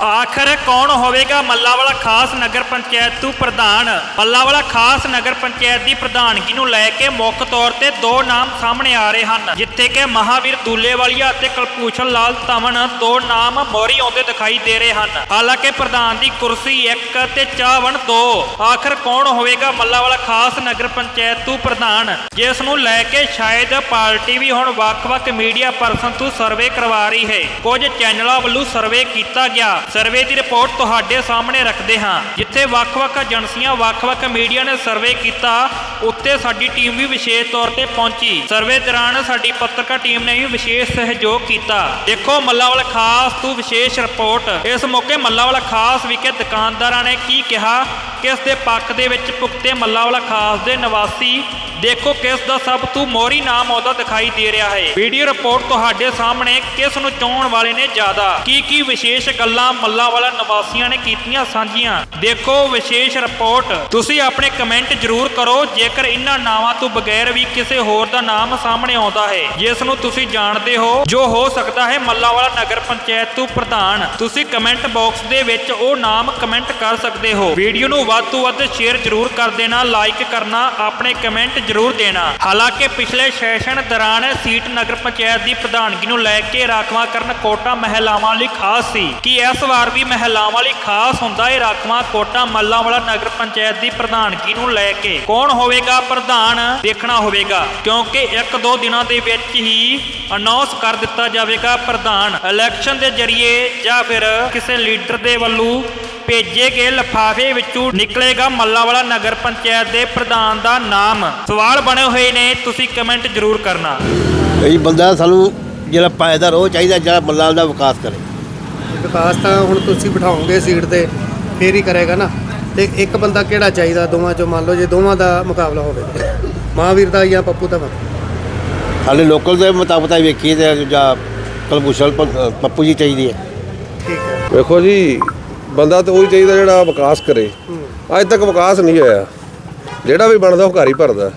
ਆਖਰ ਕੌਣ ਹੋਵੇਗਾ ਮੱਲਾਵਾਲਾ ਖਾਸ ਨਗਰ ਪੰਚਾਇਤ ਤੋਂ ਪ੍ਰਧਾਨ? ਮੱਲਾਵਾਲਾ ਖਾਸ ਨਗਰ ਪੰਚਾਇਤ ਦੀ ਪ੍ਰਧਾਨਗੀ ਨੂੰ ਲੈ ਕੇ ਮੁੱਖ ਤੌਰ ਤੇ ਦੋ ਨਾਮ ਸਾਹਮਣੇ ਆ ਰਹੇ ਹਨ, ਜਿੱਥੇ ਕਿ ਮਹਾਵੀਰ ਦੂਲੇਵਾਲੀਆ ਅਤੇ ਕਲਪੂਸ਼ਣ ਲਾਲ ਤਮਨ ਦੋ ਨਾਮ ਮੋਰੀ ਆਉਂਦੇ ਦਿਖਾਈ ਦੇ ਰਹੇ ਹਨ। ਹਾਲਾਂਕਿ ਪ੍ਰਧਾਨ ਦੀ ਕੁਰਸੀ ਇੱਕ ਤੇ ਚਾਵਣ ਦੋ। ਆਖਰ ਕੌਣ ਹੋਵੇਗਾ ਮੱਲਾਵਾਲਾ ਖਾਸ ਨਗਰ ਪੰਚਾਇਤ ਤੋਂ ਪ੍ਰਧਾਨ? ਜਿਸ ਨੂੰ ਲੈ ਕੇ ਸ਼ਾਇਦ ਪਾਰਟੀ ਵੀ ਹੁਣ ਵੱਖ-ਵੱਖ ਮੀਡੀਆ ਪਰਸਨ ਤੋਂ ਸਰਵੇ ਕਰਵਾ ਰਹੀ ਹੈ। ਕੁਝ ਚੈਨਲਾਂ ਵੱਲੋਂ ਸਰਵੇ ਕੀਤਾ ਗਿਆ। ਸਰਵੇ ਦੀ ਰਿਪੋਰਟ ਤੁਹਾਡੇ ਸਾਹਮਣੇ ਰੱਖਦੇ ਹਾਂ, ਜਿੱਥੇ ਵੱਖ-ਵੱਖ ਏਜੰਸੀਆਂ, ਵੱਖ-ਵੱਖ ਮੀਡੀਆ ਨੇ ਸਰਵੇ ਕੀਤਾ ਉੱਤੇ ਸਾਡੀ ਟੀਮ ਵੀ ਵਿਸ਼ੇਸ਼ ਤੌਰ ਤੇ ਪਹੁੰਚੀ। ਸਰਵੇ ਦੌਰਾਨ ਸਾਡੀ ਪੱਤਰਕਾਰ ਟੀਮ ਨੇ ਵੀ ਵਿਸ਼ੇਸ਼ ਸਹਿਯੋਗ ਕੀਤਾ। ਦੇਖੋ ਮੱਲਾਵਾਲਾ ਖਾਸ ਤੋਂ ਵਿਸ਼ੇਸ਼ ਰਿਪੋਰਟ। ਇਸ ਮੌਕੇ ਮੱਲਾਵਾਲਾ ਖਾਸ ਵਿਖੇ ਦੁਕਾਨਦਾਰਾਂ ਨੇ ਕੀ ਕਿਹਾ? ਕਿਸ ਦੇ ਪੱਖ ਦੇ ਵਿੱਚ ਭੁਗਤੇ ਮੱਲਾਵਾਲਾ ਖਾਸ ਦੇ ਨਿਵਾਸੀ? ਦੇਖੋ ਕਿਸ ਦਾ ਸਭ ਤੋਂ ਮੋਹਰੀ ਨਾਮ ਆਉਂਦਾ ਦਿਖਾਈ ਦੇ ਰਿਹਾ ਹੈ। ਵੀਡੀਓ ਰਿਪੋਰਟ ਤੁਹਾਡੇ ਸਾਹਮਣੇ ਕਿਸ ਨੂੰ ਚਾਹਣ ਵਾਲੇ ਨੇ ਜ਼ਿਆਦਾ? ਕੀ ਕੀ ਵਿਸ਼ੇਸ਼ ਗੱਲਾਂ ਮੱਲਾਵਾਲਾ ਨਿਵਾਸੀਆਂ ਨੇ ਕੀਤੀਆਂ ਸਾਂਝੀਆਂ। ਦੇਖੋ ਵਿਸ਼ੇਸ਼ ਰਿਪੋਰਟ। ਤੁਸੀਂ ਆਪਣੇ ਕਮੈਂਟ ਜ਼ਰੂਰ ਕਰੋ, ਜੇਕਰ ਇਹਨਾਂ ਨਾਵਾਂ ਤੋਂ ਬਗੈਰ ਵੀ ਕਿਸੇ ਹੋਰ ਦਾ ਨਾਮ ਸਾਹਮਣੇ ਆਉਂਦਾ ਹੈ। ਜਿਸ ਨੂੰ ਤੁਸੀਂ ਜਾਣਦੇ ਹੋ, ਜੋ ਹੋ ਸਕਦਾ ਹੈ ਮੱਲਾਵਾਲਾ ਨਗਰ ਪੰਚਾਇਤ ਤੋਂ ਪ੍ਰਧਾਨ। ਤੁਸੀਂ ਕਮੈਂਟ ਬਾਕਸ ਦੇ ਵਿੱਚ ਉਹ ਨਾਮ ਕਮੈਂਟ ਕਰ ਸਕਦੇ ਹੋ। ਵੀਡੀਓ ਨੂੰ ਵੱਧ ਤੋਂ ਵੱਧ ਸ਼ੇਅਰ ਜ਼ਰੂਰ ਕਰ ਦੇਣਾ, ਲਾਈਕ ਕਰਨਾ, ਆਪਣੇ ਕਮੈਂਟ ਜ਼ਰੂਰ ਦੇਣਾ। ਹਾਲਾਂਕਿ ਪਿਛਲੇ ਸੈਸ਼ਨ ਦੌਰਾਨ ਸੀਟ ਨਗਰ ਪੰਚਾਇਤ ਦੀ ਪ੍ਰਧਾਨਗੀ ਨੂੰ ਲੈ ਕੇ ਰਾਖਵਾਂਕਰਨ ਕੋਟਾ ਮਹਿਲਾਵਾਂ ਲਈ ਖਾਸ ਸੀ। ਕਿ ਇਸ ਵਾਰ ਵੀ ਮਹਿਲਾਵਾਂ ਲਈ ਖਾਸ ਹੁੰਦਾ ਹੈ। ਰਾਖਵਾਂ ਕੋਟਾ ਮੱਲਾਂਵਾਲਾ ਨਗਰ ਪੰਚਾਇਤ ਦੀ ਪ੍ਰਧਾਨਗੀ ਨੂੰ ਲੈ ਕੇ ਕੌਣ ਹੋਵੇਗਾ ਪ੍ਰਧਾਨ ਦੇਖਣਾ ਹੋਵੇਗਾ, ਕਿਉਂਕਿ ਇੱਕ ਦੋ ਦਿਨਾਂ ਦੇ ਵਿੱਚ ਹੀ ਅਨਾਉਂਸ ਕਰ ਦਿੱਤਾ ਜਾਵੇਗਾ ਪ੍ਰਧਾਨ। ਇਲੈਕਸ਼ਨ ਦੇ ਜ਼ਰੀਏ ਜਾਂ ਫਿਰ ਕਿਸੇ ਲੀਡਰ ਦੇ ਵੱਲੋਂ ਭੇਜੇ ਗਏ ਲਿਫਾਫੇ ਵਿੱਚੋਂ ਨਿਕਲੇਗਾ ਮੱਲਾਵਾਲਾ ਨਗਰ ਪੰਚਾਇਤ ਦੇ ਪ੍ਰਧਾਨ ਦਾ ਨਾਮ। ਸਵਾਲ ਬਣੇ ਹੋਏ ਨੇ, ਤੁਸੀਂ ਕਮੈਂਟ ਜ਼ਰੂਰ ਕਰਨਾ। ਇਹ ਬੰਦਾ ਸਾਨੂੰ ਜਿਹੜਾ ਪਾਇਦਾਰ, ਉਹ ਚਾਹੀਦਾ ਜਿਹੜਾ ਮੱਲਾਂ ਦਾ ਵਿਕਾਸ ਕਰੇ। ਵਿਕਾਸ ਤਾਂ ਹੁਣ ਤੁਸੀਂ ਬਿਠਾਓਗੇ ਸੀਟ ਤੇ ਫੇਰ ਹੀ ਕਰੇਗਾ ਨਾ। ਤੇ ਇੱਕ ਬੰਦਾ ਕਿਹੜਾ ਚਾਹੀਦਾ ਦੋਵਾਂ ਚੋਂ? ਮੰਨ ਲਓ ਜੇ ਦੋਵਾਂ ਦਾ ਮੁਕਾਬਲਾ ਹੋਵੇ। ਮਹਾਵੀਰ ਦਾ ਜਾਂ ਪੱਪੂ ਦਾ। ਸਾਡੇ ਲੋਕਲ ਦੇ ਮੁਤਾਬਕ ਤਾਂ ਵੇਖੀਏ ਤੇ ਜਾਂ ਕਲਭੂਸ਼ਣ ਪੱਪੂ ਜੀ ਚਾਹੀਦੀ ਹੈ ਠੀਕ ਹੈ। ਵੇਖੋ ਜੀ ਬੰਦਾ ਤਾਂ ਉਹੀ ਚਾਹੀਦਾ ਜਿਹੜਾ ਵਿਕਾਸ ਕਰੇ। ਅੱਜ ਤੱਕ ਵਿਕਾਸ ਨਹੀਂ ਹੋਇਆ। ਜਿਹੜਾ ਵੀ ਬਣਦਾ ਉਹ ਘਰ ਹੀ ਭਰਦਾ।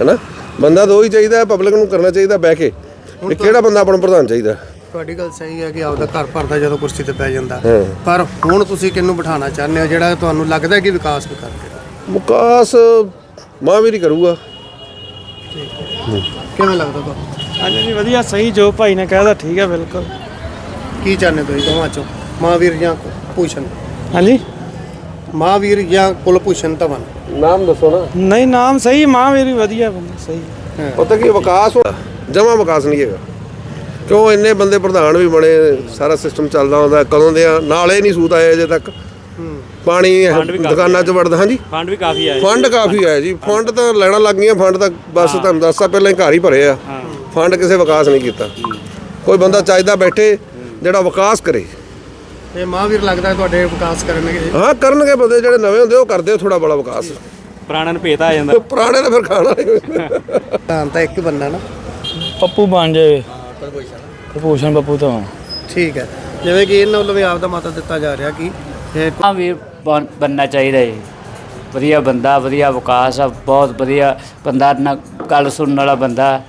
ਹੈਨਾ? ਬੰਦਾ ਤਾਂ ਉਹੀ ਚਾਹੀਦਾ ਪਬਲਿਕ ਨੂੰ ਕਰਨਾ ਚਾਹੀਦਾ ਬਹਿ ਕੇ। ਇਹ ਕਿਹੜਾ ਬੰਦਾ ਆਪਣਾ ਪ੍ਰਧਾਨ ਚਾਹੀਦਾ? ਤੁਹਾਡੀ ਗੱਲ ਸਹੀ ਹੈ ਕਿ ਆਪਦਾ ਘਰ ਭਰਦਾ ਜਦੋਂ ਕੁਰਸੀ ਤੇ ਬਹਿ ਜਾਂਦਾ। ਪਰ ਹੁਣ ਤੁਸੀਂ ਕਿਹਨੂੰ ਬਿਠਾਉਣਾ ਚਾਹੁੰਦੇ ਹੋ ਜਿਹੜਾ ਤੁਹਾਨੂੰ ਲੱਗਦਾ ਕਿ ਵਿਕਾਸ ਵੀ ਕਰਕੇ ਵਿਕਾਸ ਮਹਾਂਵੀਰ ਹੀ ਕਰੂਗਾ। ਕਿਵੇਂ ਲੱਗਦਾ ਤੁਹਾਨੂੰ? ਹਾਂਜੀ ਜੀ ਵਧੀਆ ਸਹੀ ਜੋ ਭਾਈ ਨੇ ਕਹਿਦਾ ਠੀਕ ਹੈ ਬਿਲਕੁਲ। ਕੀ ਚਾਹੁੰਦੇ ਤੁਸੀਂ ਦੋਵਾਂ ਚੋਂ? ਮਹਾਵੀਰ ਜਾਂ ਭੂਸ਼ਣ? ਹਾਂਜੀ? ਮਹਾਵੀਰ ਜਾਂ ਕੁਲਭੂਸ਼ਣ ਧਵਨ? ਨਾਮ ਦੱਸੋ ਨਾ। ਨਹੀਂ ਨਾਮ ਸਹੀ ਮਾਂ ਮੇਰੀ ਵਧੀਆ ਬੰਦਾ ਸਹੀ। ਪਤਾ ਕੀ ਵਿਕਾਸ ਜਮਾ ਵਿਕਾਸ ਨਹੀਂ ਹੈਗਾ। ਕਿਉਂ ਇੰਨੇ ਬੰਦੇ ਪ੍ਰਧਾਨ ਵੀ ਬਣੇ ਸਾਰਾ ਸਿਸਟਮ ਚੱਲਦਾ ਹੁੰਦਾ ਕਦੋਂ ਦੇ ਆ, ਨਾਲੇ ਨਹੀਂ ਸੂਤ ਆਏ ਅਜੇ ਤੱਕ। ਪਾਣੀ ਦੁਕਾਨਾਂ 'ਚ ਵੜਦਾ ਹਾਂਜੀ? ਫੰਡ ਵੀ ਕਾਫੀ ਆਏ। ਫੰਡ ਕਾਫੀ ਆਇਆ ਜੀ। ਫੰਡ ਤਾਂ ਲੈਣਾ ਲੱਗ ਗਈਆਂ ਫੰਡ ਤਾਂ ਬਸ ਤੁਹਾਨੂੰ ਦੱਸਤਾ ਪਹਿਲਾਂ ਹੀ ਘਰ ਹੀ ਭਰੇ ਆ। ਫੰਡ ਕਿਸੇ ਵਿਕਾਸ ਨਹੀਂ ਕੀਤਾ। ਕੋਈ ਬੰਦਾ ਚਾਹੀਦਾ ਬੈਠੇ ਜਿਹੜਾ ਵਿਕਾਸ ਕਰੇ। ਇਹ ਮਹਾਵੀਰ ਲੱਗਦਾ ਤੁਹਾਡੇ ਵਿਕਾਸ ਕਰਨਗੇ? ਹਾਂ ਕਰਨਗੇ ਬੰਦੇ ਜਿਹੜੇ ਨਵੇਂ ਹੁੰਦੇ ਉਹ ਕਰਦੇ ਥੋੜਾ ਬੜਾ ਵਿਕਾਸ। ਪੁਰਾਣਿਆਂ ਨੂੰ ਭੇਤ ਆ ਜਾਂਦਾ। ਪੁਰਾਣੇ ਤਾਂ ਫਿਰ ਖਾਣਾ ਤਾਂ ਤਾਂ ਇੱਕ ਬੰਦਾ ਨਾ। ਪੱਪੂ ਬਣ ਜਾਏ ਪ੍ਰਭੂਸ਼ਣ ਪੱਪੂ ਤੋਂ। ਠੀਕ ਹੈ। ਜਿਵੇਂ ਕਿ ਇਹਨਾਂ ਵੱਲੋਂ ਵੀ ਆਪ ਦਾ ਮਤ ਦਿੱਤਾ ਜਾ ਰਿਹਾ ਕਿ ਇਹ ਮਹਾਂਵੀਰ ਬਣ- ਬਣਨਾ ਚਾਹੀਦਾ ਹੈ ਵਧੀਆ ਬੰਦਾ ਵਧੀਆ ਵਿਕਾਸ ਆ ਬਹੁਤ ਵਧੀਆ ਬੰਦਾ ਨਾ ਗੱਲ ਸੁਣਨ ਵਾਲਾ ਬੰਦਾ।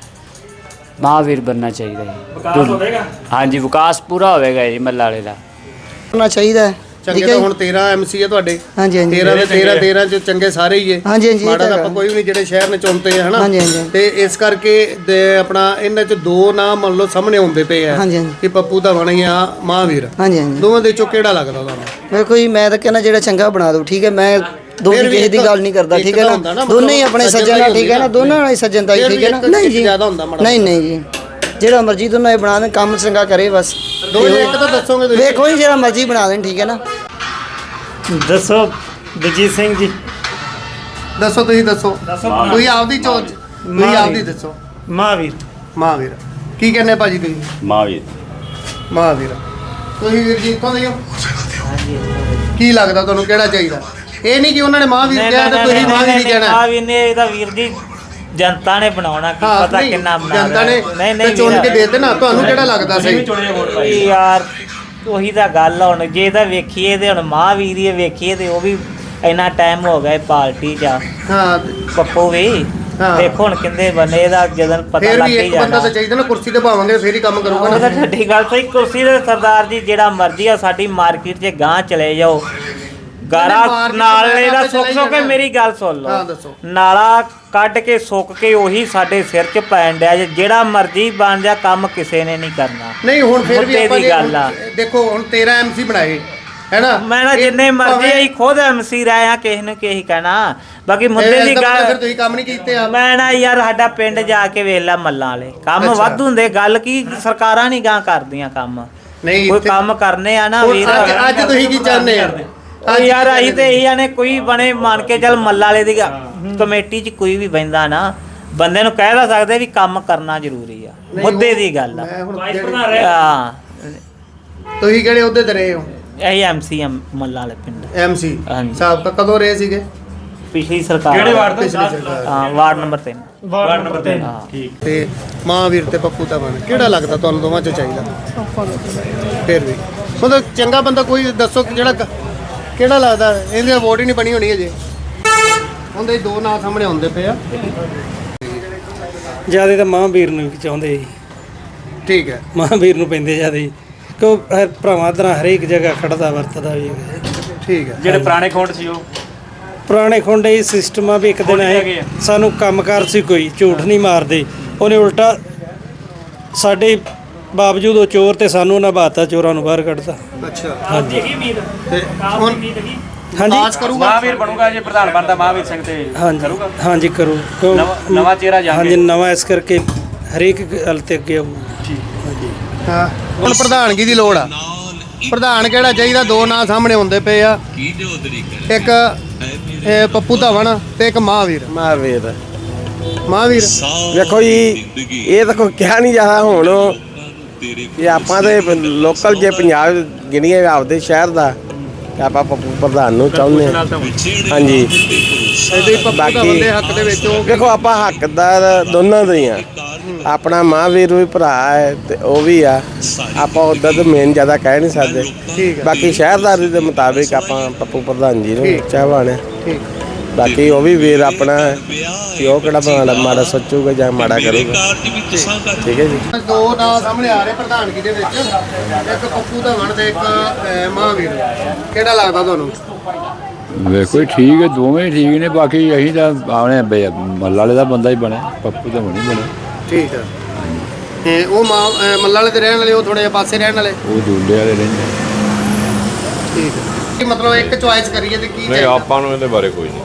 ਮਹਾਂਵੀਰ ਬਣਨਾ ਚਾਹੀਦਾ ਹੈ ਵਿਕਾਸ ਹੋਵੇਗਾ? ਹਾਂਜੀ ਵਿਕਾਸ ਪੂਰਾ ਹੋਵੇਗਾ ਜੀ ਮੱਲਾ ਵਾਲੇ ਦਾ। ਕਰਨਾ ਚਾਹੀਦਾ ਹੈ। ਚੰਗੇ ਤਾਂ ਹੁਣ 13 ਐਮਸੀ ਹੈ ਤੁਹਾਡੇ। ਹਾਂਜੀ, ਹਾਂਜੀ। 13 ਦੇ 13 13 ਚ ਚੰਗੇ ਸਾਰੇ ਹੀ ਹੈ ਹਾਂਜੀ, ਹਾਂਜੀ, ਇਹ ਮਾੜਾ ਤਾਂ ਤਾਂ ਹੈਗਾ। ਆਪਾਂ ਕੋਈ ਵੀ ਨਹੀਂ ਜਿਹੜੇ ਸ਼ਹਿਰ ਨੇ ਚੁਣਤੇ ਹੈ ਹਨਾ। ਹਾਂਜੀ, ਹਾਂਜੀ। ਤੇ ਇਸ ਕਰਕੇ ਦੇ ਆਪਣਾ ਇਹਨਾਂ ਚ ਦੋ ਨਾਮ ਮੰਨ ਲਓ ਸਾਹਮਣੇ ਆਉਂਦੇ ਪਏ ਆ। ਹਾਂਜੀ, ਹਾਂਜੀ। ਕਿ ਪੱਪੂ ਦਾ ਬਣਿਆ ਮਹਾਵੀਰ। ਹਾਂਜੀ ਹਾਂਜੀ। ਦੋਵਾਂ ਦੇ ਚੋਂ ਕਿਹੜਾ ਲੱਗਦਾ ਤੁਹਾਨੂੰ? ਵੇਖੋ ਜੀ ਮੈਂ ਤਾਂ ਕਹਿੰਦਾ ਜਿਹੜਾ ਚੰਗਾ ਬਣਾ ਦੋ ਠੀਕ ਹੈ। ਮੈਂ ਦੋਵੇਂ ਵੀ ਕਿਸੇ ਦੀ ਇੱਕ- ਗੱਲ ਨਹੀਂ ਕਰਦਾ ਇੱਕ ਠੀਕ ਹੈ ਹੁੰਦਾ ਨਾ, ਨਾ ਦੋਨੇ ਹੀ ਮਤਲਬ ਆਪਣੇ ਸੱਜਣ ਸੱਜਣ ਦਾ ਆ ਹੀ ਠੀਕ ਹੈ ਨਾ? ਹੁੰਦੀ ਦੋਨਾਂ ਨਾਲ ਹੀ ਸੱਜਣ ਦਾ ਹੀ ਫਿਰ ਠੀਕ ਵੀ ਹੈ ਨਾ? ਇੱਕ- ਨਹੀਂ ਇੱਕ ਜੀ। ਜ਼ਿਆਦਾ ਹੁੰਦਾ ਮਾੜਾ ਨਹੀਂ ਨਹੀਂ ਜੀ। ਜਿਹੜਾ ਮਰਜ਼ੀ ਦੋਨਾਂ ਹੀ ਬਣਾ ਦੇਣ ਕੰਮ ਚੰਗਾ ਕਰੇ ਬਸ। ਦੋਵੇਂ ਇੱਕ ਤਾਂ ਦੱਸੋਗੇ ਤੁਸੀਂ। ਵੇਖੋ ਜੀ ਜਿਹੜਾ ਮਰਜ਼ੀ ਬਣਾ ਦੇਣ ਠੀਕ ਹੈ ਨਾ? ਦੱਸੋ ਦਜੀਤ ਸਿੰਘ ਜੀ। ਦੱਸੋ ਤੁਸੀਂ ਦੱਸੋ। ਤੁਸੀਂ ਆਪਦੀ ਚੋਣ ਤੁਸੀਂ। ਆਪਦੀ ਦੱਸੋ। ਮਹਾਵੀਰ ਮਹਾਵੀਰ ਕੀ ਕਹਿੰਦੇ ਭਾਜੀ ਤੁਸੀਂ? ਮਹਾਵੀਰ ਮਹਾਵੀਰ ਤੁਸੀਂ ਵੀਰ ਜੀ ਕੌਣ ਹੋ? ਕੀ ਲੱਗਦਾ ਤੁਹਾਨੂੰ? ਕਿਹੜਾ ਚਾਹੀਦਾ? ਇਹ ਨਹੀਂ ਕਿ ਉਹਨਾਂ ਨੇ ਮਹਾਵੀਰ ਕਿਹਾ ਤੇ ਤੁਸੀਂ ਮਹਾਵੀਰ ਹੀ ਕਹਿਣਾ ਮਹਾਵੀਰ ਨੇ ਇਹਦਾ ਵੀਰ ਜੀ ਜਨਤਾ ਨੇ ਬਣਾਉਣਾ ਕੀ ਹਾਂ, ਪਤਾ ਨਹੀਂ, ਕਿੰਨਾ ਬਣਾ ਜਨਤਾ ਨੇ ਨਹੀਂ ਨਹੀਂ ਚੁਣ। ਕੇ ਦੇ ਦੇਣਾ ਤੁਹਾਨੂੰ ਕਿਹੜਾ ਲੱਗਦਾ ਸਹੀ? ਵੀ ਯਾਰ ਉਹੀ ਤਾਂ ਗੱਲ ਆ ਹੁਣ ਜੇ ਤਾਂ ਵੇਖੀਏ ਤੇ ਹੁਣ ਮਹਾਵੀਰ ਹੀ ਵੇਖੀਏ ਤੇ ਉਹ ਵੀ ਇੰਨਾ ਟਾਈਮ ਹੋ ਗਿਆ ਇਹ ਪਾਰਟੀ 'ਚ। ਆ। ਹਾਂ। ਪੱਪੂ ਵੀ। ਹਾਂ। ਦੇਖੋ ਹੁਣ ਕਿੰਦੇ ਬਨੇ ਇਹਦਾ ਜਦੋਂ ਪਤਾ ਫੇਰ ਲੱਗ ਵੀ ਹੀ ਇੱਕ ਬੰਦਾ ਜਾਣਾ। ਤਾਂ ਚਾਹੀਦਾ ਨਾ ਕੁਰਸੀ ਤੇ ਭਾਵਾਂਗੇ ਫੇਰ ਹੀ ਕੰਮ ਕਰੂਗਾ ਉਹ ਤਾਂ ਨਾ। ਤੁਹਾਡੀ ਗੱਲ ਸਹੀ ਕੁਰਸੀ ਦੇ ਸਰਦਾਰ ਜੀ ਜਿਹੜਾ ਮਰਜ਼ੀ ਆ ਸਾਡੀ ਮਾਰਕੀਟ 'ਚ ਗਾਂ ਚਲੇ ਜਾਓ। ਗਾਰਾ ਨਾਲੇ ਮੈਂ ਦਾ ਤਾਂ ਸੁੱਕ ਹੀ ਸੁੱਕ ਕੇ। ਮੇਰੀ ਗੱਲ ਸੁਣ ਹਾਂ, ਲਓ ਦੱਸੋ। ਨਾਲਾ ਕੱਢ ਕੇ ਸੁੱਕ ਕੇ ਉਹੀ ਸਾਡੇ ਸਿਰ 'ਚ ਪੈਣ ਡਿਆ ਜੇ ਜਿਹੜਾ ਮਰਜ਼ੀ ਬਣ ਜਾ ਕੰਮ ਕਿਸੇ ਨੇ ਨਹੀਂ ਕਰਨਾ। ਨਹੀਂ ਹੁਣ ਫੇਰ ਵੀ ਮੁੱਦੇ ਆਪਾਂ ਦੀ ਜੇ ਗੱਲ ਆ। ਦੇਖੋ ਹੁਣ 13 ਐਮਸੀ ਬਣਾਏ ਹੈਨਾ? ਮੈਂ ਨਾ ਜਿੰਨੇ ਮਰਜ਼ੀ ਅਸੀਂ ਖੁਦ ਐਮਸੀ ਰਹੇ ਆ ਕਿਸੇ ਨੂੰ ਕਿਸੇ ਕਹਿਣਾ। ਬਾਕੀ ਮੁੱਦੇ ਦੀ ਫਿਰ ਗੱਲ ਤੁਸੀਂ ਕੰਮ ਨਹੀਂ ਕੀਤੇ ਆ। ਮੈਂ ਨਾ ਯਾਰ ਸਾਡਾ ਪਿੰਡ ਜਾ ਕੇ ਵੇਖ ਲੈ ਮੱਲਾਂ ਵਾਲੇ। ਕੰਮ ਅੱਛਾ। ਵੱਧ ਹੁੰਦੇ ਗੱਲ ਕੀ ਸਰਕਾਰਾਂ ਨਹੀਂ ਗਾਂ ਕਰਦੀਆਂ ਕੰਮ। ਨਹੀਂ ਕੋਈ ਇੱਥੇ- ਕੰਮ ਕਰਨੇ ਆ ਨਾ ਹੁਣ ਵੀਰ ਅੱਜ ਅੱਜ ਤੁਸੀਂ ਕੀ ਚਾਹੁੰਦੇ ਆ ਉਹ ਯਾਰ ਅਸੀਂ ਤੇ ਇਹੀ ਆਨੇ ਕੋਈ ਬਣੇ ਮੰਨ ਕੇ ਚੱਲ ਮੱਲਾ ਵਾਲੇ ਦੀ ਕਮੇਟੀ 'ਚ ਕੋਈ ਵੀ ਬੈਂਦਾ ਨਾ ਬੰਦੇ ਨੂੰ ਕਹਿ ਦਾ ਸਕਦੇ ਵੀ ਕੰਮ ਕਰਨਾ ਜ਼ਰੂਰੀ ਆ ਮੁੱਦੇ ਦੀ ਗੱਲ ਆ। ਮੈਂ ਹੁਣ ਵਾਈਸ ਜਿਹੜੇ- ਪ੍ਰਧਾਨ ਰਹੇ। ਹਾਂ। ਤੁਸੀਂ ਕਿਹੜੇ ਅਹੁਦੇ ਤੇ ਰਹੇ ਹੋ? ਇਹੀ ਐਮਸੀ ਮੱਲਾ ਵਾਲੇ ਪਿੰਡ। ਐਮਸੀ ਹਾਂਜੀ। ਸਾਹਿਬ ਕਾ ਕਦੋਂ ਰਹੇ ਸੀਗੇ? ਪਿਛਲੀ ਸਰਕਾਰ। ਕਿਹੜੇ ਵਾਰਡ ਤੋਂ? ਪਿਛਲੀ ਸਰਕਾਰ। ਹਾਂ ਵਾਰਡ ਨੰਬਰ 3 ਵਾਰਡ ਨੰਬਰ 3 ਹਾਂ। ਠੀਕ। ਤੇ ਮਹਾਂਵੀਰ ਤੇ ਪੱਪੂ ਧਵਨ ਕਿਹੜਾ ਲੱਗਦਾ ਤੁਹਾਨੂੰ ਦੋਵਾਂ ਚੋਂ ਚਾਹੀਦਾ? ਫਿਰ ਵੀ। ਮਤਲਬ ਚੰਗਾ ਬੰਦਾ ਕੋਈ ਦੱਸੋ ਕਿ ਜਿਹੜਾ ਕ- ਕਿਹੜਾ ਲੱਗਦਾ? ਇਹਦੀ ਵੋਟ ਹੀ ਨਹੀਂ ਬਣੀ ਹੋਣੀ ਅਜੇ। ਉਹਦੇ ਦੋ ਨਾਂ ਸਾਹਮਣੇ ਆਉਂਦੇ ਪਏ ਆ। ਜ਼ਿਆਦਾ ਤਾਂ ਮਹਾਂਵੀਰ ਨੂੰ ਚਾਹੁੰਦੇ ਜੀ ਠੀਕ ਹੈ। ਮਹਾਂਵੀਰ ਨੂੰ ਪੈਂਦੇ ਜ਼ਿਆਦਾ। ਕਿਉਂ ਹਰ ਭਰਾਵਾਂ ਤਰ੍ਹਾਂ ਹਰੇਕ ਜਗ੍ਹਾ ਖੜਦਾ ਵਰਤਦਾ ਵੀ ਹੈਗਾ। ਜੀ। ਠੀਕ ਹੈ। ਜਿਹੜੇ ਪੁਰਾਣੇ ਖੋਂਡ ਸੀ ਉਹ? ਪੁਰਾਣੇ ਖੁੰਡੇ ਹੀ ਸਿਸਟਮ ਆ ਵੀ ਇੱਕ ਦਿਨ ਆਏ। ਸਾਨੂੰ ਕੰਮਕਾਰ ਸੀ ਕੋਈ ਝੂਠ ਨਹੀਂ ਮਾਰਦੇ। ਉਹਨੇ ਉਲਟਾ ਸਾਡੇ ਬਾਵਜੂਦ ਉਹ ਚੋਰ ਤੇ ਸਾਨੂੰ ਉਹਨਾਂ ਬਾਤਾ ਚੋਰਾਂ ਨੂੰ ਬਾਹਰ ਕੱਢਤਾ। ਅੱਛਾ। ਹਾਂਜੀ। ਤੇ ਹੁਣ ਹੈਗੀ? ਹਾਂਜੀ। ਆਸ ਕਰੂਗਾ? ਮਹਾਵੀਰ ਬਣੂਗਾ ਜੇ ਪ੍ਰਧਾਨ ਬਣਦਾ ਮਹਾਵੀਰ ਸਿੰਘ ਤੇ ਹਾਂਜੀ। ਕਰੂਗਾ? ਹਾਂਜੀ ਕਰੋ ਕਿਉਂ ਨਵਾਂ- ਨਵਾਂ ਚਿਹਰਾ ਜਾ ਹਾਂਜੀ। ਨਵਾਂ ਇਸ ਕਰਕੇ ਹਰੇਕ ਗੱਲ ਤੇ ਅੱਗੇ ਆਊ। ਹਾਂ। ਹੁਣ ਪ੍ਰਧਾਨਗੀ ਦੀ ਲੋੜ ਆ। ਪ੍ਰਧਾਨ ਕਿਹੜਾ ਚਾਹੀਦਾ? ਦੋ ਨਾਂ ਸਾਹਮਣੇ ਹੁੰਦੇ ਪਏ ਆ। ਇੱਕ ਇਹ ਪੱਪੂ ਧਵਨ ਤੇ ਇੱਕ ਮਹਾਂਵੀਰ। ਮਹਾਵੀਰ। ਮਹਾਂਵੀਰ। ਵੇਖੋ ਜੀ ਇਹ ਤਾਂ ਕੋਈ ਕਿਹਾ ਨਹੀਂ ਜਾਂਦਾ ਹੁਣ। ਕਿ ਆਪਾਂ ਤੇ ਲੋਕਲ ਜੇ ਪੰਜਾਬ ਗਿਣੀਏ ਆਪਦੇ ਸ਼ਹਿਰ ਦਾ ਤੇ ਆਪਾਂ ਪੱਪੂ ਪ੍ਰਧਾਨ ਨੂੰ ਚਾਹੁੰਦੇ ਹਾਂ। ਹਾਂਜੀ। ਇਹਦੇ ਪੱਪੂ ਬਾਕੀ- ਧਵਨ ਦੇ ਹੱਕ ਦੇ ਵਿੱਚ ਉਹ ਵੇਖੋ ਆਪਾਂ ਹੱਕਦਾਰ ਦੋਨਾਂ ਦੇ ਹੀ ਆ। ਆਪਣਾ ਮਹਾਂਵੀਰ ਵੀ ਭਰਾ ਹੈ ਤੇ ਉਹ ਵੀ ਆ। ਆਪਾਂ ਉਦਾਂ ਤਾਂ ਮੇਨ ਜ਼ਿਆਦਾ ਕਹਿ ਨਹੀਂ ਸਕਦੇ। ਠੀਕ ਹੈ। ਬਾਕੀ ਸ਼ਹਿਰਦਾਰੀ ਦੇ ਮੁਤਾਬਿਕ ਆਪਾਂ ਪੱਪੂ ਪ੍ਰਧਾਨ ਜੀ ਨੂੰ ਠੀਕ। ਚਾਹਵਾਨੇ ਠੀਕ। ਬਾਕੀ ਉਹ ਵੀ ਵੀਰ ਆਪਣਾ ਹੈ। ਕਿ ਉਹ ਕਿਹੜਾ ਮਾੜਾ ਮਾੜਾ ਸੋਚੂਗਾ ਜਾਂ ਮਾੜਾ ਕਰੂਗਾ। ਠੀਕ ਹੈ ਜੀ। ਦੋ ਨਾਂ ਸਾਹਮਣੇ ਆ ਰਹੇ ਪ੍ਰਧਾਨਗੀ ਦੇ ਵਿੱਚ। ਇੱਕ ਪੱਪੂ ਧਵਨ ਤੇ ਇੱਕ ਮਹਾਂਵੀਰ। ਕਿਹੜਾ ਲੱਗਦਾ ਤੁਹਾਨੂੰ? ਵੇਖੋ ਠੀਕ ਹੈ ਦੋਵੇਂ ਠੀਕ ਨੇ। ਬਾਕੀ ਅਸੀਂ ਤਾਂ ਆਉਣੇ ਮੱਲਾ ਵਾਲੇ ਦਾ ਬੰਦਾ ਹੀ ਬਣਿਆ। ਪੱਪੂ ਤਾਂ ਬਣੀ ਬਣਿਆ। ਠੀਕ ਹੈ। ਤੇ ਉਹ ਮੱਲਾ ਵਾਲੇ ਦੇ ਰਹਿਣ ਵਾਲੇ ਉਹ ਥੋੜੇ ਜਿਹੇ ਪਾਸੇ ਰਹਿਣ ਵਾਲੇ? ਉਹ ਦੂਲੇ ਵਾਲੇ ਰਹਿੰਦੇ। ਠੀਕ ਹੈ। ਕੀ ਮਤਲਬ ਇੱਕ ਚੁਆਇਸ ਕਰੀਏ ਤੇ ਕੀ ਨਹੀਂ ਆਪਾਂ ਨੂੰ ਇਹਦੇ ਬਾਰੇ ਕੋਈ ਨਹੀਂ।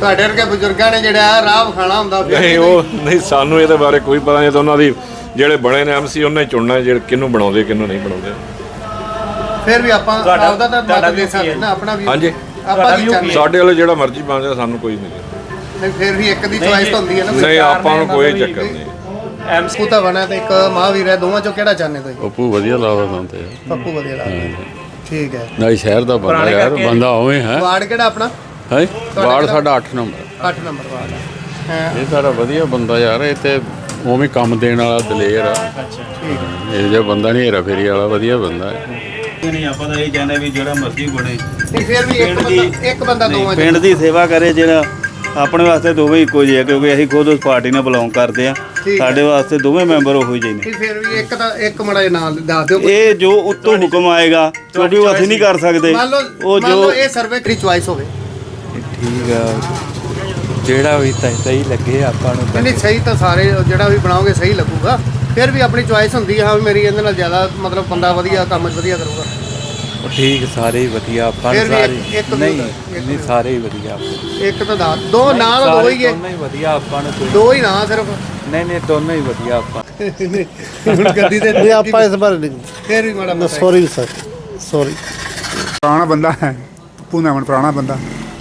ਤੁਹਾਡੇ ਵਰਗੇ ਬਜ਼ੁਰਗਾਂ ਨੇ ਜਿਹੜਾ ਰਾਹ ਵਿਖਾਣਾ ਹੁੰਦਾ ਫਿਰ ਨਹੀਂ ਉਹ ਨਹੀਂ ਸਾਨੂੰ ਇਹਦੇ ਬਾਰੇ ਕੋਈ ਪਤਾ ਨਹੀਂ ਤਾਂ ਉਹਨਾਂ ਦੀ ਜਿਹੜੇ ਬਣੇ ਨੇ ਐਮਸੀ ਉਹਨੇ ਚੁਣਨਾ ਜਿਹੜੇ ਕਿਹਨੂੰ ਬਣਾਉਂਦੇ ਕਿਹਨੂੰ ਨਹੀਂ ਬਣਾਉਂਦੇ। ਫਿਰ ਵੀ ਆਪਾਂ ਆਪਦਾ ਤਾਂ ਮਤ ਦੇ ਸਕਦੇ? ਨਾ ਆਪਣਾ ਵੀ ਹਾਂਜੀ। ਆਪਾਂ ਚਾਹੁੰਦੇ? ਸਾਡੇ ਵਾਲੇ ਜਿਹੜਾ ਮਰਜ਼ੀ ਬਣ ਜਾ ਸਾਨੂੰ ਕੋਈ ਨਹੀਂ ਨਹੀਂ ਫਿਰ ਵੀ ਇੱਕ ਦੀ ਚੁਆਇਸ ਹੁੰਦੀ ਹੈ ਨਾ ਨਹੀਂ ਆਪਾਂ ਨੂੰ ਕੋਈ ਚੱਕਰ ਨਹੀਂ। ਪੱਪੂ ਧਵਨ ਹੈ ਤੇ ਇੱਕ ਮਹਾਂਵੀਰ ਹੈ ਦੋਵਾਂ ਚੋਂ ਕਿਹੜਾ ਚਾਹੁੰਦੇ ਤੁਸੀਂ? ਪੱਪੂ ਵਧੀਆ ਲੱਗਦਾ ਸਾਨੂੰ ਤੇ ਪੱਪੂ ਵਧੀਆ ਲੱਗਦਾ ਠੀਕ ਹੈ। ਨਹੀਂ ਸ਼ਹਿਰ ਦਾ ਬੰਦਾ ਯਾਰ ਬੰਦਾ ਉਵੇਂ ਹੈ। ਵਾਰਡ ਕਿਹੜਾ ਆਪਣਾ? ਹੈ? ਵਾਰਡ? ਸਾਡਾ 8 ਨੰਬਰ। 8 ਨੰਬਰ ਵਾਰਡ ਹੈ ਇਹ ਸਾਡਾ ਵਧੀਆ ਬੰਦਾ ਯਾਰ ਇਹ ਤੇ ਉਵੇਂ ਕੰਮ ਦੇਣ ਵਾਲਾ ਦਲੇਰ ਆ। ਠੀਕ ਹੈ ਇਹ ਜਿਹਾ ਬੰਦਾ ਨਹੀਂ ਹੇਰਾ ਫੇਰੀ ਵਾਲਾ ਵਧੀਆ ਬੰਦਾ ਹੈ। ਨਹੀਂ ਆਪਾਂ ਤਾਂ ਇਹ ਕਹਿੰਦੇ ਵੀ ਜਿਹੜਾ ਮਰਜ਼ੀ ਬਣੇ। ਨਹੀਂ ਫਿਰ ਵੀ ਇੱਕ ਬੰਦਾ ਇੱਕ ਬੰਦਾ ਦੋਵਾਂ ਪਿੰਡ ਦੀ ਸੇਵਾ ਕਰੇ ਜਿਹੜਾ ਆਪਣੇ ਵਾਸਤੇ ਦੋਵੇਂ ਇੱਕੋ ਜਿਹੇ ਆ ਕਿਉਂਕਿ ਅਸੀਂ ਖੁਦ ਉਸ ਪਾਰਟੀ ਨਾਲ ਬਿਲੋਂਗ ਕਰਦੇ ਆ। ਸਾਡੇ ਵਾਸਤੇ ਦੋਵੇਂ ਮੈਂਬਰ ਉਹੋ ਜਿਹੇ ਨੇ। ਫਿਰ ਵੀ ਇੱਕ ਤਾਂ ਇੱਕ ਮੜਾ ਜਿਹਾ ਨਾਮ ਦੱਸ ਦਿਓ। ਇਹ ਜੋ ਉੱਤੋਂ ਹੁਕਮ ਆਏਗਾ ਕਿਉਂਕਿ ਉਹ ਅਸੀਂ ਨਹੀਂ ਕਰ ਸਕਦੇ ਮੰਨ ਲਓ ਉਹ ਮੰਨ ਲਓ ਜੋ ਇਹ ਸਰਵੇ ਦੀ ਚੁਆਇਸ ਹੋਵੇ। ਠੀਕ ਆ। ਜਿਹੜਾ ਵੀ ਤਾਂ ਸਹੀ ਲੱਗੇ ਆਪਾਂ ਨੂੰ ਨਹੀਂ ਨਹੀਂ ਸਹੀ ਤਾਂ ਸਾਰੇ ਜਿਹੜਾ ਵੀ ਬਣਾਓਗੇ ਸਹੀ ਲੱਗੂਗਾ। ਫਿਰ ਵੀ ਆਪਣੀ ਚੁਆਇਸ ਹੁੰਦੀ ਹੈ ਹਾਂ ਵੀ ਮੇਰੀ ਇਹਦੇ ਨਾਲ ਜ਼ਿਆਦਾ ਮਤਲਬ ਬੰਦਾ ਵਧੀਆ ਕੰਮ ਵਧੀਆ ਕਰੂਗਾ। ਉਹ ਠੀਕ ਸਾਰੇ ਹੀ ਵਧੀਆ ਆਪਾਂ ਨੂੰ ਫਿਰ ਵੀ ਸਾਰੇ ਇੱਕ- ਇੱਕ ਨਹੀਂ ਇੱਕ ਨਹੀਂ ਸਾਰੇ ਹੀ ਵਧੀਆ। ਆਪਾਂ ਇੱਕ ਤਾਂ ਦੱਸ ਦੋ ਨਾਂ ਤਾਂ ਦੋ ਹੀ ਹੈ। ਦੋਨੋਂ ਹੀ ਵਧੀਆ ਆਪਾਂ ਨੂੰ ਕੋਈ ਦੋ ਹੀ ਨਾਂ ਸਿਰਫ। ਨਹੀਂ ਨਹੀਂ ਦੋਨੋਂ ਹੀ ਵਧੀਆ ਆਪਾਂ। ਹੁਣ ਗੱਦੀ ਤੇ ਨਹੀਂ ਆਪਾਂ ਇਸ ਬਾਰੇ ਨਹੀਂ। ਫਿਰ ਵੀ ਮਾੜਾ ਮੋਟਾ ਸੌਰੀ ਸਰ। ਸੌਰੀ। ਪੁਰਾਣਾ ਬੰਦਾ ਹੈ। ਪੱਪੂ ਨਾਮਨ ਪੁਰਾਣਾ ਬੰਦਾ।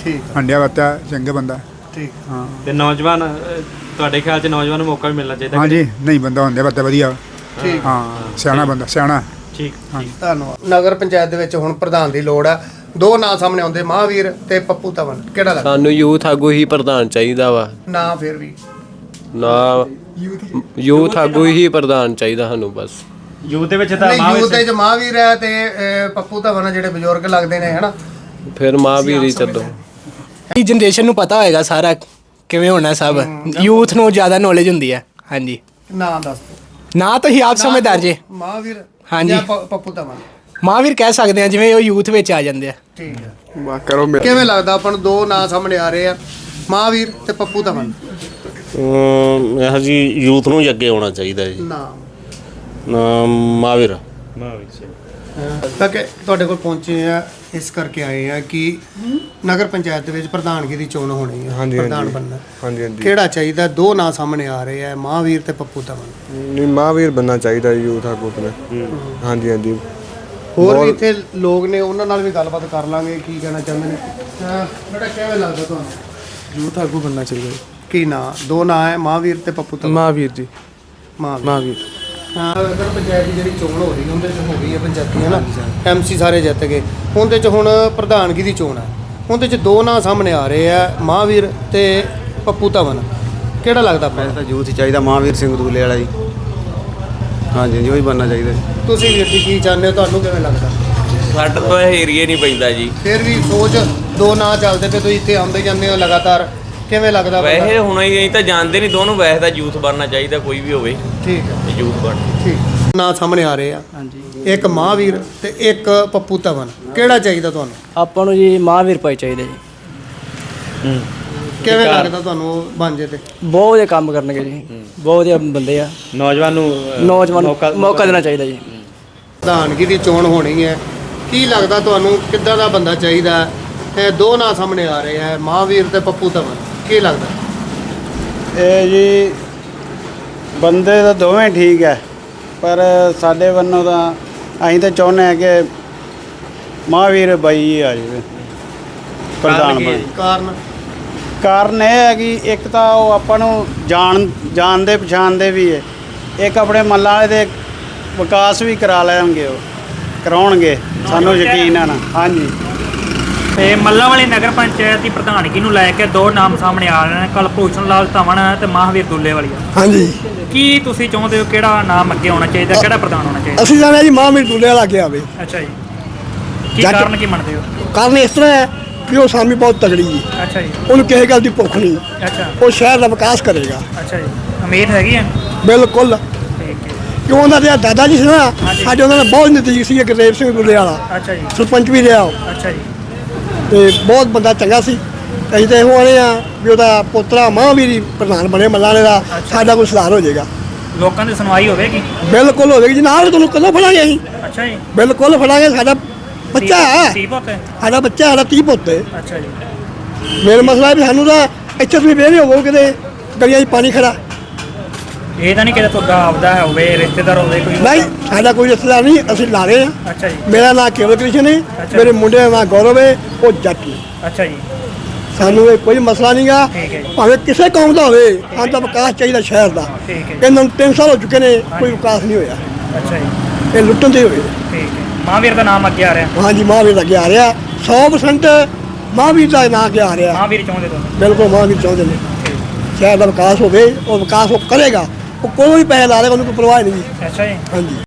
ਠੀਕ। ਹੰਡਿਆ ਬੱਤਾ ਚੰਗਾ ਬੰਦਾ। ਠੀਕ। ਹਾਂ। ਤੇ ਨੌਜਵਾਨ ਅਹ, ਤੁਹਾਡੇ ਖਿਆਲ 'ਚ ਨੌਜਵਾਨ ਨੂੰ ਮੌਕਾ ਵੀ ਮਿਲਣਾ ਚਾਹੀਦਾ ਹਾਂਜੀ ਨਹੀਂ ਬੰਦਾ ਹੁੰਦਿਆ ਬੱਤਾ ਵਧੀਆ। ਠੀਕ। ਹਾਂ ਸਿਆਣਾ ਬੰਦਾ ਸਿਆਣਾ। ਠੀਕ ਧੰਨਵਾਦ। ਨਗਰ ਪੰਚਾਇਤ ਦੇ ਵਿੱਚ ਹੁਣ ਪ੍ਰਧਾਨ ਦੀ ਲੋੜ ਆ। ਦੋ ਨਾਂ ਸਾਹਮਣੇ ਆਉਂਦੇ ਮਹਾਵੀਰ ਤੇ ਪੱਪੂ ਧਵਨ। ਕਿਹੜਾ ਲੱਗਦਾ? ਸਾਨੂੰ ਯੂਥ ਆਗੂ ਹੀ ਪ੍ਰਧਾਨ ਚਾਹੀਦਾ ਵਾ। ਨਾਂ ਫਿਰ ਵੀ। ਨਾ ਯੂਥ ਆਗੂ ਹੀ ਪ੍ਰਧਾਨ ਚਾਹੀਦਾ ਸਾਨੂੰ ਬਸ। ਯੂਥ ਦੇ ਵਿੱਚ ਤਾਂ ਨਹੀਂ ਮਹਾਵੀਰ ਯੂਥ ਦੇ ਚ ਮਹਾਵੀਰ ਹੈ ਤੇ ਅਹ, ਪੱਪੂ ਧਵਨ ਆ ਜਿਹੜੇ ਬਜ਼ੁਰਗ ਲੱਗਦੇ ਨੇ ਹਨਾ? ਫਿਰ ਮਹਾਂਵੀਰ ਹੀ ਚੱਲੋ। ਇਹ ਜਨਰੇਸ਼ਨ ਨੂੰ ਪਤਾ ਹੋਏਗਾ ਸਾਰਾ ਕਿਵੇਂ ਹੋਣਾ ਸਭ। ਯੂਥ ਨੂੰ ਜ਼ਿਆਦਾ ਨੌਲੇਜ ਹੁੰਦੀ ਹੈ। ਹਾਂਜੀ। ਨਾਂ ਦੱਸ ਦਿਓ ਨਾ ਤਾਂ ਹੀ ਆਪ ਸਮਝਦਾਰ ਜੇ। ਮਹਾਵੀਰ ਹਾਂਜੀ। ਜਾਂ ਪ- ਪੱਪੂ ਧਵਨ ਮਹਾਂਵੀਰ ਕਹਿ ਸਕਦੇ ਆ ਜਿਵੇਂ ਉਹ ਯੂਥ ਵਿੱਚ ਆ ਜਾਂਦੇ ਆ। ਠੀਕ ਹੈ ਕਿਵੇਂ ਲੱਗਦਾ ਆਪਾਂ ਨੂੰ ਦੋ ਨਾਂ ਸਾਹਮਣੇ ਆ ਰਹੇ ਆ ਮਹਾਵੀਰ ਤੇ ਪੱਪੂ ਧਵਨ ਇਹ ਜੀ ਯੂਥ ਨੂੰ ਹੀ ਅੱਗੇ ਆਉਣਾ ਚਾਹੀਦਾ ਜੀ। ਨਾਮ। ਮਾਵੀਰ ਤਾਂ ਕਿ ਤੁਹਾਡੇ ਕੋਲ ਪਹੁੰਚੇ ਆ ਇਸ ਕਰਕੇ ਆਏ ਆ ਕਿ ਨਗਰ ਪੰਚਾਇਤ ਦੇ ਵਿੱਚ ਪ੍ਰਧਾਨਗੀ ਦੀ ਚੋਣ ਹੋਣੀ ਹੈ ਪ੍ਰਧਾਨ ਬਣਨਾ। ਹਾਂਜੀ ਹਾਂਜੀ। ਕਿਹੜਾ ਚਾਹੀਦਾ? ਦੋ ਨਾਂ ਸਾਹਮਣੇ ਆ ਰਹੇ ਆ ਮਹਾਵੀਰ ਤੇ ਪੱਪੂ ਧਵਨ। ਨਹੀਂ ਮਹਾਂਵੀਰ ਬੰਨਾ ਚਾਹੀਦਾ ਯੂਥ ਆਗੂ ਆਪਣੇ। ਹਾਂਜੀ ਹਾਂਜੀ। ਹੋਰ ਵੀ ਇੱਥੇ ਲੋਕ ਨੇ ਉਹਨਾਂ ਨਾਲ ਵੀ ਗੱਲਬਾਤ ਕਰ ਲਾਂਗੇ ਕੀ ਕਹਿਣਾ ਚਾਹੁੰਦੇ ਨੇ? ਬੇਟਾ ਕਿਵੇਂ ਲੱਗਦਾ ਤੁਹਾਨੂੰ? ਯੂਥ ਆਗੂ ਬੰਨਾ ਚਾਹੀਦਾ ਕੀ ਨਾਂ? ਦੋ ਨਾਂ ਹੈ ਮਹਾਵੀਰ ਤੇ ਪੱਪੂ ਧਵਨ। ਮਹਾਂਵੀਰ ਜੀ। ਮਹਾਵੀਰ। ਮਹਾਂਵੀਰ। ਹਾਂ ਨਗਰ ਪੰਚਾਇਤ ਦੀ ਜਿਹੜੀ ਚੋਣ ਹੋ ਰਹੀ ਉਹਦੇ ਚ ਹੋ ਗਈ ਹੈ ਪੰਚਾਇਤੀ ਹੈ ਨਾ ਐਮਸੀ ਸਾਰੇ ਜਿੱਤ ਗਏ। ਉਹਦੇ ਚ ਹੁਣ ਪ੍ਰਧਾਨਗੀ ਦੀ ਚੋਣ ਹੈ। ਉਹਦੇ ਚ ਦੋ ਨਾਂ ਸਾਹਮਣੇ ਆ ਰਹੇ ਆ ਮਹਾਵੀਰ ਤੇ ਪੱਪੂ ਧਵਨ। ਕਿਹੜਾ ਲੱਗਦਾ ਆਪਾਂ ਤਾਂ ਯੂਥ ਹੀ ਚਾਹੀਦਾ ਮਹਾਂਵੀਰ ਸਿੰਘ ਦੂਲੇ ਵਾਲਾ ਜੀ। ਹਾਂਜੀ ਜੀ ਉਹੀ ਬਣਨਾ ਚਾਹੀਦਾ। ਤੁਸੀਂ ਵੀਰ ਜੀ ਕੀ ਚਾਹੁੰਦੇ ਹੋ? ਤੁਹਾਨੂੰ ਕਿਵੇਂ ਲੱਗਦਾ? ਸਾਡਾ ਤਾਂ ਇਹ ਏਰੀਆ ਨਹੀਂ ਪੈਂਦਾ ਜੀ। ਫਿਰ ਵੀ ਸੋਚ ਦੋ ਨਾਂ ਚੱਲਦੇ ਤੇ ਤੁਸੀਂ ਇੱਥੇ ਆਉਂਦੇ ਜਾਂਦੇ ਹੋ ਲਗਾਤਾਰ। ਕਿਵੇਂ ਲੱਗਦਾ? ਵੈਸੇ ਹੁਣ ਅਸੀਂ ਤਾਂ ਜਾਣਦੇ ਨਹੀਂ ਦੋਨੋਂ ਵੈਸੇ ਤਾਂ ਯੂਥ ਬਣਨਾ ਚਾਹੀਦਾ ਕੋਈ ਵੀ ਹੋਵੇ। ਠੀਕ ਹੈ। ਯੂਥ ਬਣ। ਠੀਕ। ਨਾਂ ਸਾਹਮਣੇ ਆ ਰਹੇ ਆ। ਹਾਂਜੀ। ਇੱਕ ਮਹਾਵੀਰ ਤੇ ਇੱਕ ਪੱਪੂ ਧਵਨ। ਕਿਹੜਾ ਚਾਹੀਦਾ ਤੁਹਾਨੂੰ? ਆਪਾਂ ਨੂੰ ਜੀ ਮਹਾਂਵੀਰ ਭਾਈ ਚਾਹੀਦੇ ਜੀ। ਕਿਵੇਂ ਲੱਗਦਾ ਤੁਹਾਨੂੰ ਉਹ ਬਣ ਜੇ ਤੇ? ਬਹੁਤ ਵਧੀਆ ਕੰਮ ਕਰਨਗੇ ਜੀ। ਬਹੁਤ ਵਧੀਆ ਬੰਦੇ ਆ। ਨੌਜਵਾਨ ਨੂੰ ਨੌਜਵਾਨ ਮੌਕਾ ਦੇਣਾ ਚਾਹੀਦਾ ਜੀ। ਪ੍ਰਧਾਨਗੀ ਦੀ ਚੋਣ ਹੋਣੀ ਹੈ। ਕੀ ਲੱਗਦਾ ਤੁਹਾਨੂੰ ਕਿੱਦਾਂ ਦਾ ਬੰਦਾ ਚਾਹੀਦਾ? ਹੈ? ਇਹ ਦੋ ਨਾਂ ਸਾਹਮਣੇ ਆ ਰਹੇ ਆ ਮਹਾਵੀਰ ਤੇ ਪੱਪੂ ਧਵਨ। ਕੀ ਲੱਗਦਾ? ਇਹ ਜੀ ਬੰਦੇ ਤਾਂ ਦੋਵੇਂ ਠੀਕ ਹੈ ਪਰ ਸਾਡੇ ਵੱਲੋਂ ਤਾਂ ਅਸੀਂ ਤਾਂ ਚਾਹੁੰਦੇ ਹਾਂ ਕਿ ਮਹਾਂਵੀਰ ਬਾਈ ਆ ਜਾਵੇ। ਪ੍ਰਧਾਨ ਬਣ ਕਾਰਨ? ਕਾਰਨ ਇਹ ਹੈ ਕਿ ਇੱਕ ਤਾਂ ਉਹ ਆਪਾਂ ਨੂੰ ਜਾਣ ਜਾਣਦੇ ਪਛਾਣਦੇ ਵੀ ਹੈ ਇੱਕ ਆਪਣੇ ਮੱਲਾਂ ਵਾਲੇ ਦੇ ਵਿਕਾਸ ਵੀ ਕਰਾ ਲੈਣਗੇ ਉਹ ਕਰਾਉਣਗੇ ਸਾਨੂੰ ਯਕੀਨ ਹੈ ਨਾ। ਹਾਂਜੀ। ਤੇ ਮੱਲਾ ਵਾਲੀ ਨਗਰ ਪੰਚਾਇਤ ਦੀ ਪ੍ਰਧਾਨਗੀ ਨੂੰ ਲੈ ਕੇ ਦੋ ਨਾਮ ਸਾਹਮਣੇ ਆ ਰਹੇ ਨੇ ਕਲਭੂਸ਼ਣ ਲਾਲ ਧਵਨ ਤੇ ਮਹਾਵੀਰ ਦੁੱਲੇ ਵਾਲੀ ਹਾਂਜੀ। ਕੀ ਤੁਸੀਂ ਚਾਹੁੰਦੇ ਹੋ ਕਿਹੜਾ ਨਾਮ ਅੱਗੇ ਹੋਣਾ ਚਾਹੀਦਾ ਕਿਹੜਾ ਪ੍ਰਧਾਨ ਹੋਣਾ ਚਾਹੀਦਾ? ਅਸੀਂ ਜਾਣਿਆ ਜੀ ਮਹਾਂਵੀਰ ਦੁੱਲੇ ਵਾਲਾ ਅੱਗੇ ਆਵੇ। ਅੱਛਾ ਜੀ। ਕੀ ਕਾਰਨ ਕੀ ਮੰਨਦੇ ਹੋ? ਕਾਰਨ ਇਸ ਤਰ੍ਹਾਂ ਹੈ ਕਿ ਉਹ ਸਾਮੀ ਬਹੁਤ ਤਗੜੀ ਜੀ। ਅੱਛਾ ਜੀ। ਉਹਨੂੰ ਕਿਸੇ ਗੱਲ ਦੀ ਭੁੱਖ ਨਹੀਂ। ਅੱਛਾ। ਉਹ ਸ਼ਹਿਰ ਦਾ ਵਿਕਾਸ ਕਰੇਗਾ। ਅੱਛਾ ਜੀ। ਉਮੀਦ ਹੈਗੀ ਹੈ? ਬਿਲਕੁਲ। ਠੀਕ ਹੈ। ਕਿਉਂ ਉਹਨਾਂ ਦੇ ਦਾਦਾ ਜੀ ਸੀ ਨਾ ਹਾਂਜੀ। ਸਾਡੇ ਉਹਨਾਂ ਦਾ ਬਹੁਤ ਨਜ਼ਦੀਕ ਸੀ ਗੁਰਦੇਵ ਸਿੰਘ ਦੁੱਲੇ ਵਾਲਾ। ਅੱਛਾ ਜੀ। ਸਰਪੰਚ ਵੀ ਰਿਹਾ ਉਹ। ਅੱਛਾ ਜੀ। ਤੇ ਬਹੁਤ ਬੰਦਾ ਚੰਗਾ ਸੀ। ਅਸੀਂ ਤਾਂ ਇਹੋ ਆਣੇ ਆ ਵੀ ਉਹਦਾ ਪੋਤਰਾ ਮਹਾਂਵੀਰ ਪ੍ਰਧਾਨ ਬਣੇ ਮੱਲਾਂ ਵਾਲੇ ਦਾ ਸਾਡਾ ਕੋਈ ਸੁਧਾਰ ਹੋ ਜਾਏਗਾ। ਲੋਕਾਂ ਦੀ ਸੁਣਵਾਈ ਹੋਵੇਗੀ? ਬਿਲਕੁਲ ਹੋਵੇਗੀ ਜੀ ਨਾਲ ਤੁਹਾਨੂੰ ਕਦੋਂ ਫੜਾਂਗੇ ਅਸੀਂ? ਅੱਛਾ ਜੀ। ਬਿਲਕੁਲ ਫੜਾਂਗੇ ਸਾਡਾ ਬੱਚਾ ਹੈ। ਤੀ ਪੁੱਤ? ਹੈ ਸਾਡਾ ਬੱਚਾ ਸਾਡਾ 30 ਪੁੱਤ ਹੈ। ਅੱਛਾ ਜੀ। ਮੇਰਾ ਮਸਲਾ ਹੈ ਵੀ ਸਾਨੂੰ ਤਾਂ ਇੱਥੇ ਤੁਸੀਂ ਵੇਲੇ ਹੋਵੋ ਕਿਤੇ ਗਲੀਆਂ 'ਚ ਪਾਣੀ ਖੜਾ। ਇਹ ਤਾਂ ਨਹੀਂ ਕਿਤੇ ਤੁਹਾਡਾ ਆਪਦਾ ਹੋਵੇ ਰਿਸ਼ਤੇਦਾਰ ਹੋਵੇ ਕੋਈ ਨਹੀਂ ਸਾਡਾ ਕੋਈ ਰਿਸ਼ਤੇਦਾਰ ਨਹੀਂ ਅਸੀਂ ਲਾ ਰਹੇ ਹਾਂ। ਅੱਛਾ ਜੀ। ਮੇਰਾ ਨਾਮ ਕੇਵਲ ਕ੍ਰਿਸ਼ਨ ਹੈ। ਮੇਰੇ ਮੁੰਡੇ ਦਾ ਨਾਮ ਗੌਰਵ ਹੈ ਉਹ ਜੱਟ ਨੇ। ਅੱਛਾ ਜੀ। ਸਾਨੂੰ ਇਹ ਕੋਈ ਮਸਲਾ ਨਹੀਂਗਾ ਠੀਕ ਹੈ ਜੀ। ਭਾਵੇਂ ਕਿਸੇ ਕੌਮ ਦਾ ਹੋਵੇ ਸਾਨੂੰ ਤਾਂ ਵਿਕਾਸ ਚਾਹੀਦਾ ਸ਼ਹਿਰ ਦਾ। ਇਹਨਾਂ ਨੂੰ 3 ਸਾਲ ਹੋ ਚੁੱਕੇ ਨੇ ਕੋਈ ਵਿਕਾਸ ਨਹੀਂ ਹੋਇਆ। ਅੱਛਾ ਜੀ। ਇਹ ਲੁੱਟਣ ਦੇ ਹੋਏ। ਮਹਾਵੀਰ ਦਾ ਨਾਮ ਅੱਗੇ ਆ ਰਿਹਾ। ਹਾਂਜੀ ਮਹਾਂਵੀਰ ਦਾ ਅੱਗੇ ਆ ਰਿਹਾ। 100% ਮਹਾਂਵੀਰ ਦਾ ਨਾਂ ਅੱਗੇ ਆ ਰਿਹਾ। ਮਹਾਵੀਰ ਚਾਹੁੰਦੇ ਤੁਸੀਂ ਬਿਲਕੁਲ ਮਹਾਂਵੀਰ ਚਾਹੁੰਦੇ ਨੇ। ਸ਼ਹਿਰ ਦਾ ਵਿਕਾਸ ਹੋਵੇ ਉਹ ਵਿਕਾਸ ਉਹ ਕਰੇਗਾ। ਉਹ ਕੋਈ ਵੀ ਪੈਸੇ ਲਾ ਲੇਗਾ ਉਹਨੂੰ ਕੋਈ ਪਰਵਾਹ ਨਹੀਂ ਅੱਛਾ ਜੀ। ਹਾਂਜੀ।